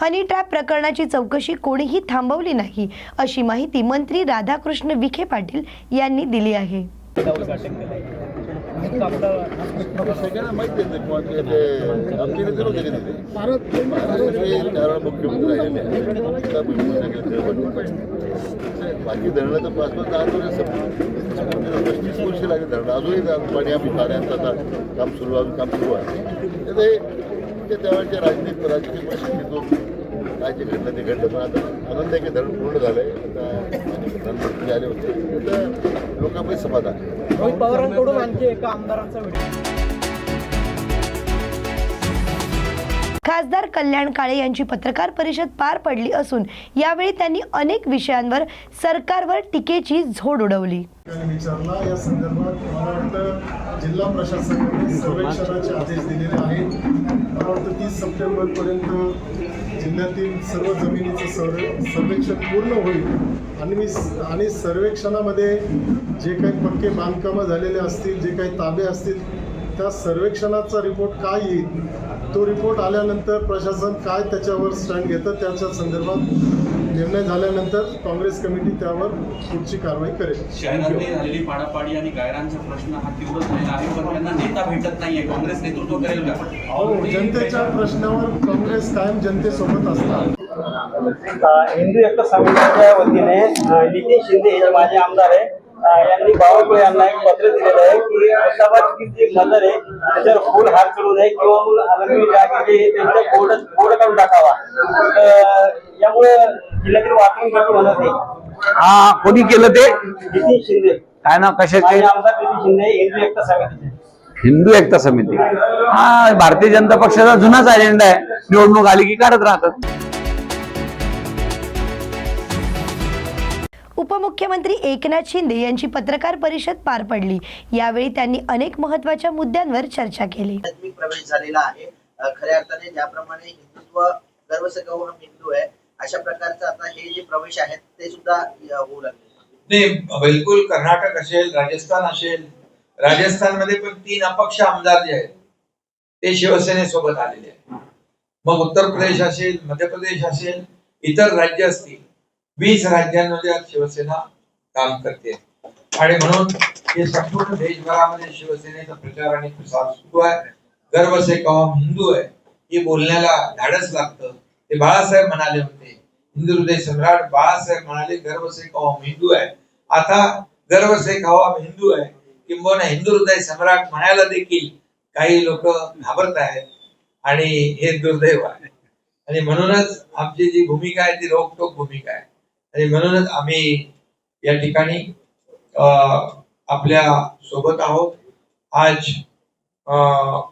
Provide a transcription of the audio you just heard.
Honey trap प्रकरणाची चौकशी कोणीही थांबवली नाही अशी माहिती मंत्री राधाकृष्ण विखे पाटील यांनी दिली आहे. सगळ्यांना माहिती आहे बाकी धरणं तर पाच पाच दहा वर्ष पस्तीस वर्ष लागेल धरणं अजूनही पाणी आम्ही आता काम सुरू अजून काम सुरू आहे ते ते त्यावेळेच्या राजनीत राजकीय परिस्थितीतून काय जे घडलं ते घडलं. पण आता आनंद आहे की धरण पूर्ण झालंय. आता माननीय प्रधानमंत्री आले होते. तर लोकांमध्ये समाधान आहे. रोहित पवारांकडून आणखी एका आमदारांचा व्हिडिओ. खासदार कल्याण काळे यांची पत्रकार परिषद पार पडली असून यावेळी त्यांनी अनेक विषयांवर सरकारवर टीकेची झोड उडवली. विचारला. या संदर्भात मला वाटतं जिल्हा प्रशासनाने सर्वेक्षणाचे आदेश दिलेले आहेत. मला वाटतं तीस सप्टेंबरपर्यंत जिल्ह्यातील सर्व जमिनीचं सर्वे सर्वेक्षण पूर्ण होईल. आणि मी आणि सर्वेक्षणामध्ये जे काही पक्के बांधकामं झालेले असतील जे काही ताबे असतील त्या सर्वेक्षणाचा रिपोर्ट काय येईल तो रिपोर्ट आल्यानंतर प्रशासन काय त्याच्यावर स्टँड घेतं त्याच्या संदर्भात निर्णय झाल्यानंतर काँग्रेस कमिटी त्यावर पुढची कारवाई करेल. शहरातली झालेली पाडापाडी आणि गायरांचा प्रश्न हा तीव्र झालेला आहे पण त्यांना नेता भेटत नाहीये. काँग्रेस नेतृत्व करेल का? हो जनतेच्या प्रश्नावर काँग्रेस कायम जनतेसोबत असणार हिंदू एकता समितीच्या वतीने नितीन शिंदे हे माझे आमदार आहे यांनी बावनकुळे यांना एक पत्र दिलेलं आहे की औरंगाबादची जी नजर आहे त्याच्यावर फुल हात चढू नये किंवा आलमगीर जागे त्यांच्या बोर्ड बोर्ड काढून टाकावा तर यामुळे जिल्ह्यातील वातावरण कमी होणार नाही हा कोणी केलं ते? काय नाव कशाचे? हिंदू एकता समितीचे. हिंदू एकता समिती. हा भारतीय जनता पक्षाचा जुनाच अजेंडा आहे. निवडणूक आली की काढत राहतात. उपमुख्यमंत्री एकनाथ शिंदे यांची पत्रकार परिषद पार पडली. यावेळी त्यांनी अनेक महत्त्वाच्या मुद्द्यांवर चर्चा केली. प्रवेश झालेला आहे. खऱ्या अर्थाने ज्याप्रमाणे हिंदुत्व गर्वसगव हा हिंदू आहे अशा प्रकारचं आता हे जे प्रवेश आहेत ते सुद्धा होऊ लागले. नाही बिलकुल कर्नाटक असेल राजस्थान असेल राजस्थानमध्ये पण तीन अपक्ष आमदार जे आहेत ते शिवसेनेसोबत आलेले आहेत. मग उत्तर प्रदेश असेल मध्य प्रदेश असेल इतर राज्य असतील वीस राज्यांमध्ये आज शिवसेना काम करते. आणि म्हणून हे संपूर्ण देशभरामध्ये शिवसेनेचा प्रचार आणि प्रसार सुरू आहे. गर्व से कौम हिंदू आहे हे बोलण्याला धाडस लागतं. ते बाळासाहेब म्हणाले होते. हिंदू हृदय सम्राट बाळासाहेब म्हणाले गर्व से कौम हिंदू आहे. आता गर्व से कौम हिंदू आहे. किंबहुना हिंदू हृदय सम्राट म्हणायला देखील काही लोक घाबरत आहेत. आणि हे दुर्दैव आहे. आणि म्हणूनच आमची जी भूमिका आहे ती रोखटोक भूमिका आहे. आणि म्हणूनच आम्ही या ठिकाणी अं, आपल्यासोबत आहोत. आज अं,